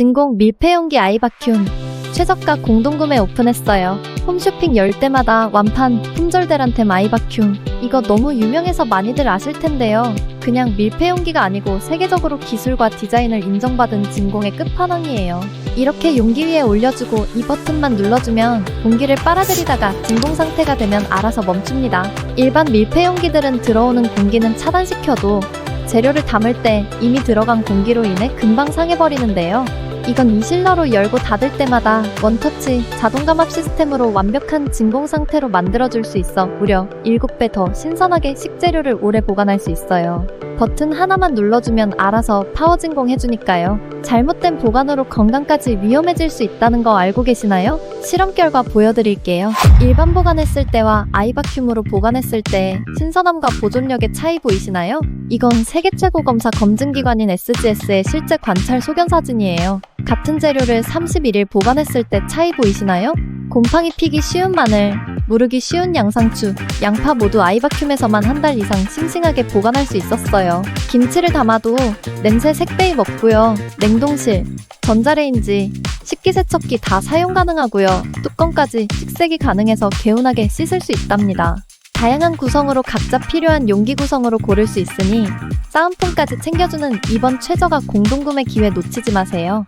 진공 밀폐용기 아이바큐움 최저가 공동구매 오픈했어요. 홈쇼핑 열 때마다 완판 품절대란템 아이바큐움 이거 너무 유명해서 많이들 아실 텐데요. 그냥 밀폐용기가 아니고 세계적으로 기술과 디자인을 인정받은 진공의 끝판왕이에요. 이렇게 용기 위에 올려주고 이 버튼만 눌러주면 공기를 빨아들이다가 진공 상태가 되면 알아서 멈춥니다. 일반 밀폐용기들은 들어오는 공기는 차단시켜도 재료를 담을 때 이미 들어간 공기로 인해 금방 상해버리는데요. 이건 이 실러로 열고 닫을 때마다 원터치 자동 감압 시스템으로 완벽한 진공 상태로 만들어줄 수 있어 무려 7배 더 신선하게 식재료를 오래 보관할 수 있어요. 버튼 하나만 눌러주면 알아서 파워 진공해주니까요. 잘못된 보관으로 건강까지 위험해질 수 있다는 거 알고 계시나요? 실험 결과 보여드릴게요. 일반 보관했을 때와 아이바큐으로 보관했을 때 신선함과 보존력의 차이 보이시나요? 이건 세계 최고 검사 검증기관인 SGS의 실제 관찰 소견 사진이에요. 같은 재료를 31일 보관했을 때 차이 보이시나요? 곰팡이 피기 쉬운 마늘, 무르기 쉬운 양상추, 양파 모두 아이바큐에서만 한 달 이상 싱싱하게 보관할 수 있었어요. 김치를 담아도 냄새 색배이 먹고요. 냉동실, 전자레인지, 식기세척기 다 사용 가능하고요. 뚜껑까지 식색이 가능해서 개운하게 씻을 수 있답니다. 다양한 구성으로 각자 필요한 용기 구성으로 고를 수 있으니 싸움품까지 챙겨주는 이번 최저가 공동구매 기회 놓치지 마세요.